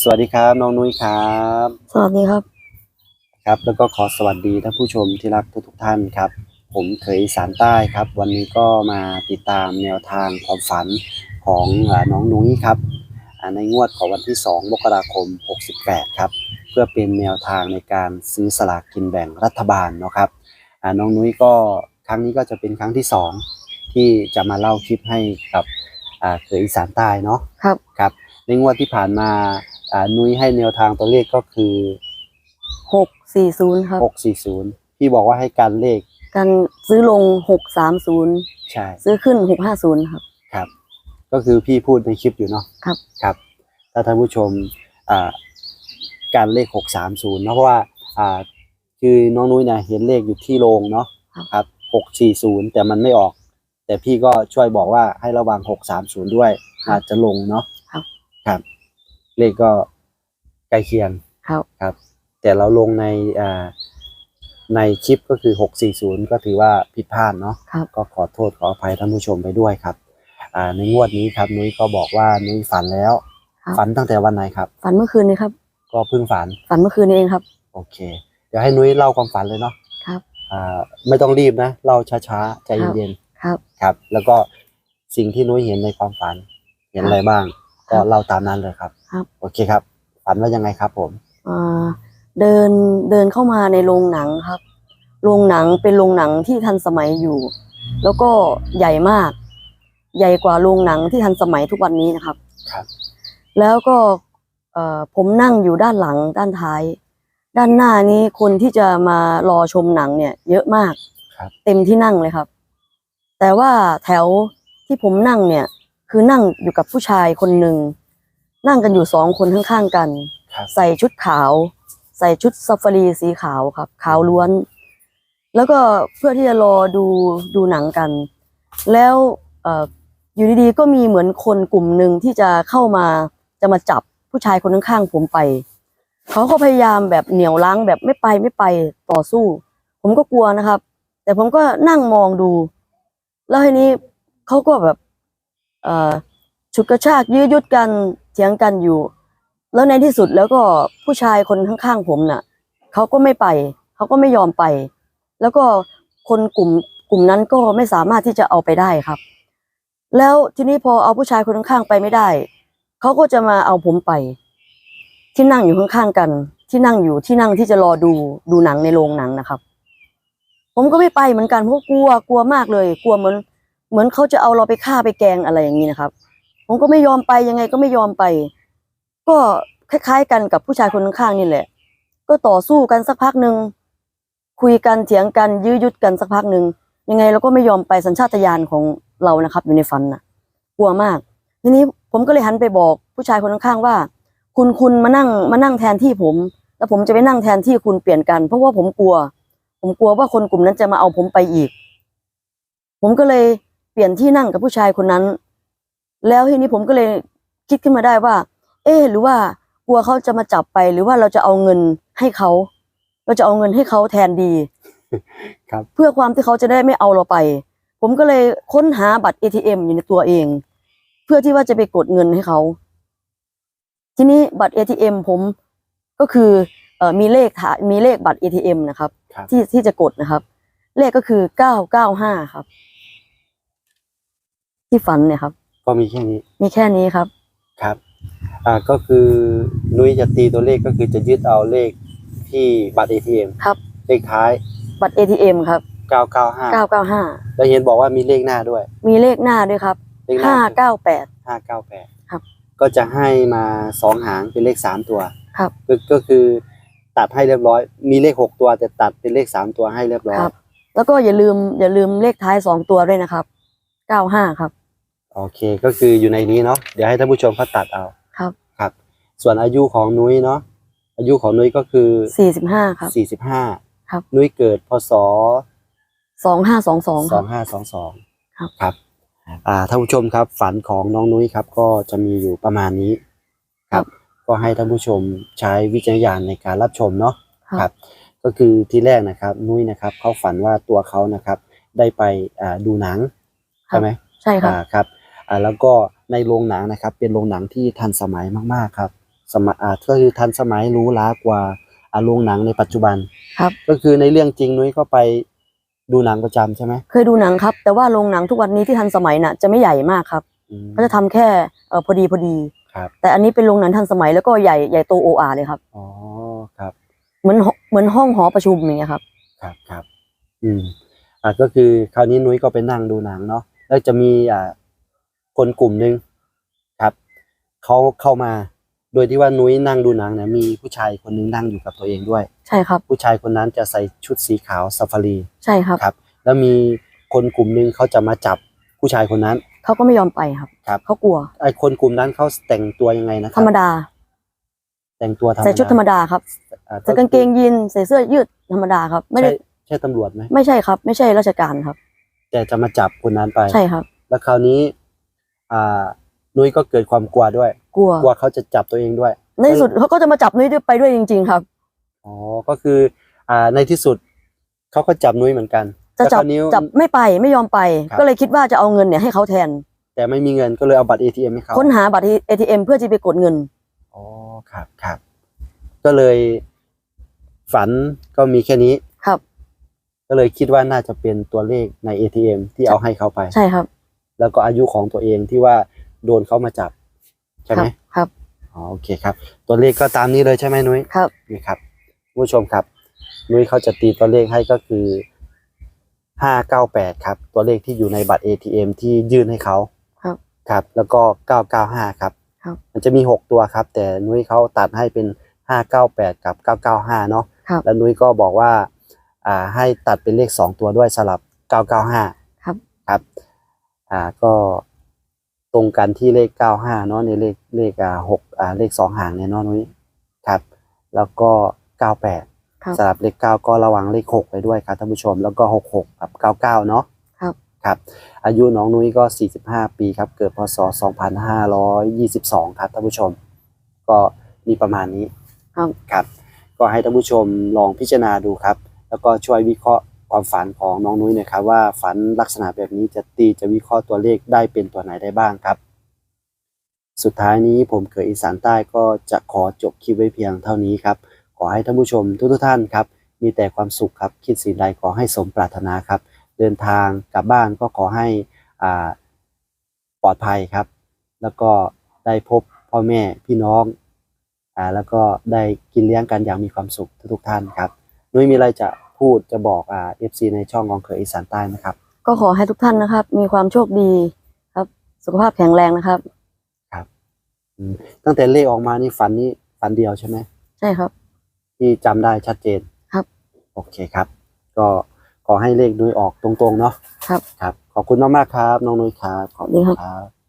สวัสดีครับน้องนุ้ยครับ สวัสดีครับครับ แล้วก็ขอสวัสดีท่านผู้ชมที่รักทุกๆท่านครับ ผมเคยอีสารใต้ครับ วันนี้ก็มาติดตามแนวทางความฝันของอาน้องนุ้ยครับอ่าในงวดของวันที่ 2 มกราคม 68 ครับ เพื่อเป็นแนวทางในการซื้อสลากกินแบ่งรัฐบาลเนาะครับอ่าน้องนุ้ยก็ครั้งนี้ก็จะเป็นครั้งที่ 2 ที่จะมาเล่าคลิปให้กับอ่าเคยอีสานใต้เนาะครับครับในงวดที่ผ่านมา อ่านุ้ยให้แนวทางตัวเลขก็คือหกสี่ศูนย์ครับ640พี่บอกว่าให้การเลขการซื้อลงหกสามศูนย์ใช่ ซื้อขึ้นหกห้าศูนย์ครับ ครับ ก็คือพี่พูดในคลิปอยู่เนาะครับ ครับ ถ้าท่านผู้ชมอ่าการเลข630เนอะเพราะว่าอ่าคือน้องนุ้ยเนี่ยเห็นเลขอยู่ที่โรงเนาะครับ640แต่มันไม่ออก แต่พี่ก็ช่วยบอกว่าให้ระวัง630ด้วยอาจจะลงเนาะครับ ครับ เลขก็ใกล้เคียงครับ ครับ แต่เราลงในอ่าในคลิปก็คือ 640 ก็ถือว่าผิดพลาดเนาะครับ ก็ขอโทษขออภัยท่านผู้ชมไปด้วยครับ อ่า ในงวดนี้ครับนุ้ยก็บอกว่านุ้ยฝันแล้ว ครับ ฝันตั้งแต่วันไหนครับ ฝันเมื่อคืนนี้ครับ ก็เพิ่งฝัน ฝันเมื่อคืนนี้เองครับ โอเค เดี๋ยวให้นุ้ยเล่าความฝันเลยเนาะครับ อ่า ไม่ต้องรีบนะ เล่าช้าๆ ใจเย็นครับ ๆ ครับ แล้วก็สิ่งที่นุ้ยเห็นในความฝัน เห็นอะไรบ้าง ก็ครับเล่าตามนั้นเลยครับ ครับ โอเคครับ ฝันว่ายังไงครับผม อ่าเดินเดินเข้ามาในโรงหนังครับ โรงหนังเป็นโรงหนังที่ทันสมัยอยู่ แล้วก็ใหญ่มาก ใหญ่กว่าโรงหนังที่ทันสมัยทุกวันนี้นะครับ ครับ แล้วก็เอ่อผมนั่งอยู่ด้านหลังด้านท้าย ด้านหน้านี้คนที่จะมารอชมหนังเนี่ย เยอะมาก ครับ เต็มที่นั่งเลยครับ แต่ว่าแถวที่ผมนั่งเนี่ย คือนั่งอยู่กับผู้ชายคนหนึ่งนั่งกันอยู่สองคนข้างๆกัน ครับ ใส่ชุดขาว ใส่ชุดซาฟารีสีขาวครับ ขาวล้วน แล้วก็เพื่อที่จะรอดูดูหนังกัน แล้วเอ่ออยู่ดีๆก็มีเหมือนคนกลุ่มหนึ่งที่จะเข้ามาจะมาจับผู้ชายคนข้างๆผมไป เขาก็พยายามแบบเหนี่ยวรั้งแบบไม่ไปไม่ไปต่อสู้ ผมก็กลัวนะครับ แต่ผมก็นั่งมองดู แล้วทีนี้เขาก็แบบเอ่อ ฉุดกระชากยื้อยุดกันเถียงกันอยู่ แล้วในที่สุดแล้วก็ผู้ชายคนข้างๆผมน่ะเขาก็ไม่ไปเขาก็ไม่ยอมไป แล้วก็คนกลุ่มกลุ่มนั้นก็ไม่สามารถที่จะเอาไปได้ครับ แล้วทีนี้พอเอาผู้ชายคนข้างๆไปไม่ได้เขาก็จะมาเอาผมไป ที่นั่งอยู่ข้างๆกัน ที่นั่งอยู่ที่นั่งที่จะรอดูดูหนังในโรงหนังนะครับ ผมก็ไม่ไปเหมือนกันเพราะกลัวกลัวมากเลย กลัวเหมือน เหมือนเขาจะเอาเราไปฆ่าไปแกงอะไรอย่างนี้นะครับ ผมก็ไม่ยอมไปยังไงก็ไม่ยอมไป ก็คล้ายๆกันกับผู้ชายคนข้างนี่แหละ ก็ต่อสู้กันสักพักหนึ่งคุยกันเถียงกันยื้อยุดกันสักพักหนึ่งยังไงเราก็ไม่ยอมไปสัญชาตญาณของเรานะครับ อยู่ในฝันน่ะ กลัวมาก ทีนี้ผมก็เลยหันไปบอกผู้ชายคนข้างๆว่า คุณคุณมานั่งมานั่งแทนที่ผม แล้วผมจะไปนั่งแทนที่คุณเปลี่ยนกัน เพราะว่าผมกลัว ผมกลัวว่าคนกลุ่มนั้นจะมาเอาผมไปอีก ผมก็เลย ลี่ยนที่นั่งกับผู้ชายคนนั้น แล้วทีนี้ผมก็เลยคิดขึ้นมาได้ว่า เอ๊ะหรือว่ากลัวเขาจะมาจับไป หรือว่าเราจะเอาเงินให้เขาเราจะเอาเงินให้เขาแทนดี ครับ เพื่อความที่เขาจะได้ไม่เอาเราไป ผมก็เลยค้นหาบัตร ATM อยู่ในตัวเอง เพื่อที่ว่าจะไปกดเงินให้เขา ทีนี้บัตร ATM ผมก็คือเอ่อมีเลขฐานมีเลขบัตร ATM นะครับครับ ที่ที่จะกดนะครับ เลขก็คือเก้าเก้าห้าครับ ที่ฝันเนี่ยครับ ก็มีแค่นี้มีแค่นี้ครับ ครับ อ่าก็คือนุ้ยจะตีตัวเลขก็คือจะยึดเอาเลขที่บัตร ATM ครับ เลขท้ายบัตร ATM ครับ 995เก้าเก้าห้าแล้วเห็นบอกว่ามีเลขหน้าด้วย มีเลขหน้าด้วยครับ เลขหน้าห้าเก้าแปดห้าเก้าแปดครับ ก็จะให้มาสองหางเป็นเลขสามตัว ครับก็ก็คือตัดให้เรียบร้อย มีเลขหกตัวแต่ตัดเป็นเลขสามตัวให้เรียบร้อยครับแล้วก็อย่าลืมอย่าลืมเลขท้ายสองตัวด้วยนะครับเก้าห้าครับ โอเคก็คืออยู่ในนี้เนาะเดี๋ยวให้ท่านผู้ชมเขาตัดเอาครับ ครับ ส่วนอายุของนุ้ยเนาะอายุของนุ้ยก็คือสี่สิบห้าครับ สี่สิบห้าครับ นุ้ยเกิดพศสองห้าสองสองสคอรับ งห้าสองสองครับ ครับอ่าท่านผู้ชมครับ ฝันของน้องนุ้ยครับ ก็จะมีอยู่ประมาณนี้ ครับ ก็ให้ท่านผู้ชมใช้วิจารณญาณในการรับชมเนาะครับก็คือที่แรกนะครับนุ้ยนะครับเขาฝันว่าตัวเขานะครับ ได้ไปอ่าดูหนังครับ ใช่ไหมใช่ครับ อ่าครับ อ่าแล้วก็ในโรงหนังนะครับ เป็นโรงหนังที่ทันสมัยมากๆครับ สมัยอ่าก็คือทันสมัยหรู้ล้ากว่าอาโรงหนังในปัจจุบัน ครับ ก็คือในเรื่องจริงนุ้ยก็ไปดูหนังประจำใช่ไหมเคยดูหนังครับ แต่ว่าโรงหนังทุกวันนี้ที่ทันสมัยน่ะจะไม่ใหญ่มากครับอืมเขาจะทำแค่เออพอดีพอดี ครับ แต่อันนี้เป็นโรงหนังทันสมัยแล้วก็ใหญ่ใหญ่โตโออาเลยครับอ๋อครับ เหมือนหอเหมือนห้องหอประชุมอย่างเงี้ยครับครับครับ อืม อ่าก็คือคราวนี้นุ้ยก็ไปนั่งดูหนังเนาะ แล้วจะมีอ่า คนกลุ่มหนึ่งครับเขาเข้ามา โดยที่ว่านุ้ยนั่งดูหนังเนี่ยมีผู้ชายคนหนึงนั่งอยู่กับตัวเองด้วย ใช่ครับ ผู้ชายคนนั้นจะใส่ชุดสีขาวซาฟารีใช่ครับ ครับ แล้วมีคนกลุ่มหนึ่งเขาจะมาจับผู้ชายคนนั้น เขาก็ไม่ยอมไปครับ ครับ เขากลัว ไอ้คนกลุ่มนั้นเขาแต่งตัวยังไงนะคธรัรบรมดา แต่งตัวธรรมดาใส่ชุดธรรมดาครับ อ่ใส่กางเกงยีนใส่เสื้อยืดธรรมดาครับ ไม่ได้ใช่ใช่ตำรวจไหมไม่ใช่ครับ ไม่ใช่ราชการครับ แต่จะมาจับคนนั้นไป ใช่ครับ แล้วคราวนี้ อ่านุ้ยก็เกิดความกลัวด้วย กลัว กลัวเขาจะจับตัวเองด้วย ในที่สุดเขาก็จะมาจับนุ้ยด้วยไปด้วยจริง ๆ ครับ อ๋อ ก็คือ อ่า ในที่สุดเขาก็จับนุ้ยเหมือนกันจะจับแล้วคราวนี้จับไม่ไปไม่ยอมไปครับก็เลยคิดว่าจะเอาเงินเนี่ยให้เขาแทน แต่ไม่มีเงินก็เลยเอาบัตร ATM ให้เขาค้นหาบัตร ATM เพื่อจะไปกดเงิน อ๋อ ครับครับ ก็เลยฝันก็มีแค่นี้ ครับ ก็เลยคิดว่าน่าจะเป็นตัวเลขใน ATM ที่เอาให้เขาไป ใช่ครับ แล้วก็อายุของตัวเองที่ว่าโดนเขามาจับ ใช่ไหมครับครับอ๋อโอเคครับ ตัวเลขก็ตามนี้เลยใช่ไหมนุ้ยครับนี่ครับผู้ชมครับ นุ้ยเขาจะตีตัวเลขให้ก็คือห้าเก้าแปดครับ ตัวเลขที่อยู่ในบัตร ATM ที่ยื่นให้เขาครับครับ แล้วก็เก้าเก้าห้าครับ ครับ มันจะมีหกตัวครับ แต่นุ้ยเขาตัดให้เป็นห้าเก้าแปดกับเก้าเก้าห้าเนาะครับแล้วนุ้ยก็บอกว่า อ่าให้ตัดเป็นเลขสองตัวด้วยสลับเก้าเก้าห้าครับครับ อ่าก็ตรงกันที่เลขเก้าห้าเนาะในเลขเลขอ่าหกอ่าเลขสองหางเนี่ยเนาะนุ้ยครับ แล้วก็เก้าแปดครับสลับเลขเก้าก็ระวังเลขหกไปด้วยครับท่านผู้ชมแล้วก็หกหกกับเก้าเก้าเนาะครับ ครับ อายุน้องนุ้ยก็สี่สิบห้าปีครับ เกิดพศสองพันห้าร้อยยี่สิบสองครับท่านผู้ชม ก็มีประมาณนี้ ครับ ครับก็ให้ท่านผู้ชมลองพิจารณาดูครับ แล้วก็ช่วยวิเคราะห์ ความฝันของน้องนุ้ยน่อยครับว่าฝันลักษณะแบบนี้จะตีจะวิเคราะห์ตัวเลขได้เป็นตัวไหนได้บ้างครับ สุดท้ายนี้ผมเคยอีสานใต้ก็จะขอจบคลิปไว้เพียงเท่านี้ครับ ขอให้ท่านผู้ชมทุกๆท่านครับ มีแต่ความสุขครับคิดสิ่งใดขอให้สมปรารถนาครับ เดินทางกลับบ้านก็ขอให้อ่าปลอดภัยครับ แล้วก็ได้พบพ่อแม่พี่น้องอ่าแล้วก็ได้กินเลี้ยงกันอย่างมีความสุขทุกๆท่านครับนุ้ยมีอะไรจะ พูดจะบอกอ่าเอฟซีในช่องกองเคยอีสานใต้ไหมครับ ก็ขอให้ทุกท่านนะครับ มีความโชคดีครับ สุขภาพแข็งแรงนะครับ อืมตั้งแต่เลขออกมานี่ฝันนี่ฝันเดียวใช่ไหม ใช่ครับ ที่จำได้ชัดเจนครับโอเคครับ ก็ขอให้เลขนุ้ยออกตรงๆเนาะครับ ครับ ขอบคุณมากๆครับ น้องนุ้ยครับขอบดีคุณครับครับ